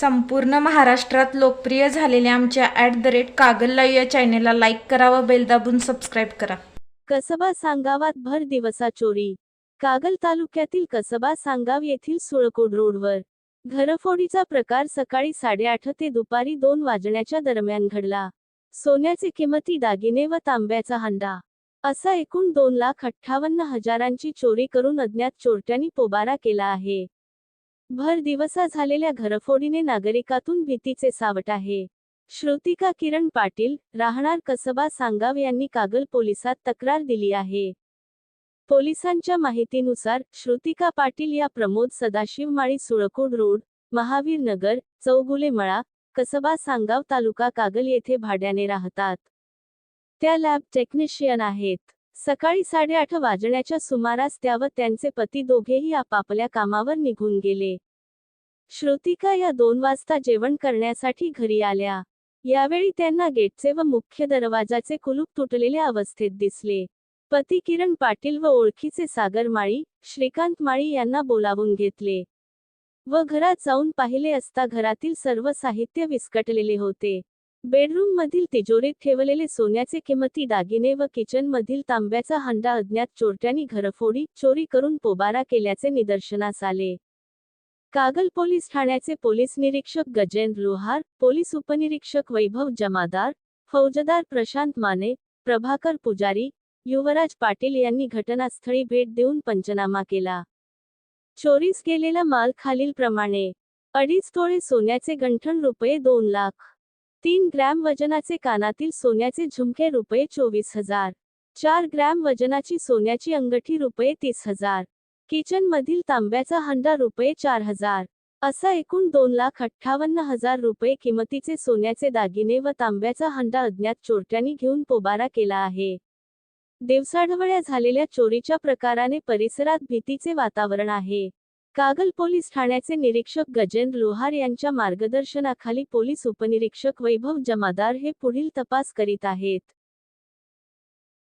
संपूर्ण महाराष्ट्रात लोकप्रिय झालेल्या आमच्या at the rate Kagal live या चॅनेलला लाईक करा व बेल दाबून सबस्क्राईब करा. कसबा सांगावात भर दिवसा चोरी. कागल तालुक्यातील कसबा सांगाव येथील सुळकोड रोडवर. घरफोडीचा प्रकार सकाळी साडेआठ ते दुपारी दोन वाजण्याच्या दरम्यान घडला. सोन्याचे किमती दागिने व तांब्याचा हंडा. असा एकूण दोन लाख अठ्ठावन्न हजारांची चोरी करून अज्ञात चोरट्यांनी पोबारा केला आहे. भर दिवसा झालेल्या घरफोडीने नागरिकातून भीतीचे सावट आहे. श्रुतिका किरण पाटील राहणार कसबा सांगाव यांनी कागल पोलिसात तक्रार दिली आहे. पोलिसांच्या माहितीनुसार श्रुतिका पाटील या प्रमोद सदाशिव माळी सुळकोड रोड महावीर नगर चौगुले मळा कसबा सांगाव तालुका कागल येथे भाड्याने राहतात. त्या लॅब टेक्निशियन आहेत. सकाळी साडेआठ वाजण्याच्या सुमारास त्या व त्यांचे पती दोघेही आपापल्या कामावर निघून गेले. श्रुतिका या दोन वाजता जेवण करण्यासाठी घरी आल्या. यावेळी त्यांना गेटचे व मुख्य दरवाजाचे कुलूप तुटलेल्या अवस्थेत दिसले. पती किरण पाटील व ओळखीचे सागर माळी श्रीकांत माळी यांना बोलावून घेतले. व घरात जाऊन पाहिले असता घरातील सर्व साहित्य विस्कटलेले होते. बेडरूममधील तिजोरीत ठेवलेले सोन्याचे किमती दागिने व किचनमधील तांब्याचा हंडा अज्ञात चोरट्यांनी घरफोडी चोरी करून पोबारा केल्याचे निदर्शनास आले. कागल पोलीस ठाण्याचे पोलीस निरीक्षक गजेंद्र लोहार पोलीस उपनिरीक्षक वैभव जमादार फौजदार प्रशांत माने प्रभाकर पुजारी युवराज पाटील यांनी घटनास्थळी भेट देऊन पंचनामा केला. चोरीस गेलेला माल खालीलप्रमाणे अडीच तोळे सोन्याचे गंठण रुपये दोन लाख. तीन ग्रॅम वजनाचे कानातील सोन्याचे झुमके रुपये चोवीस हजार. चार ग्रॅम वजनाची सोन्याची अंगठी रुपये तीस हजार. किचन मधील तांब्याचा हंडा रुपये चार हजार. असा एकूण दोन लाख अठ्ठावन्न हजार रुपये किमतीचे सोन्याचे दागिने व तांब्याचा हंडा अज्ञात चोरट्यांनी घेऊन पोबारा केला आहे. दिवसाढवळ्या झालेल्या चोरीच्या प्रकाराने परिसरात भीतीचे वातावरण आहे. कागल पोलीस ठाण्याचे निरीक्षक गजेंद्र लोहार यांच्या मार्गदर्शनाखाली पोलीस उपनिरीक्षक वैभव जमादार हे पुढील तपास करीत आहेत.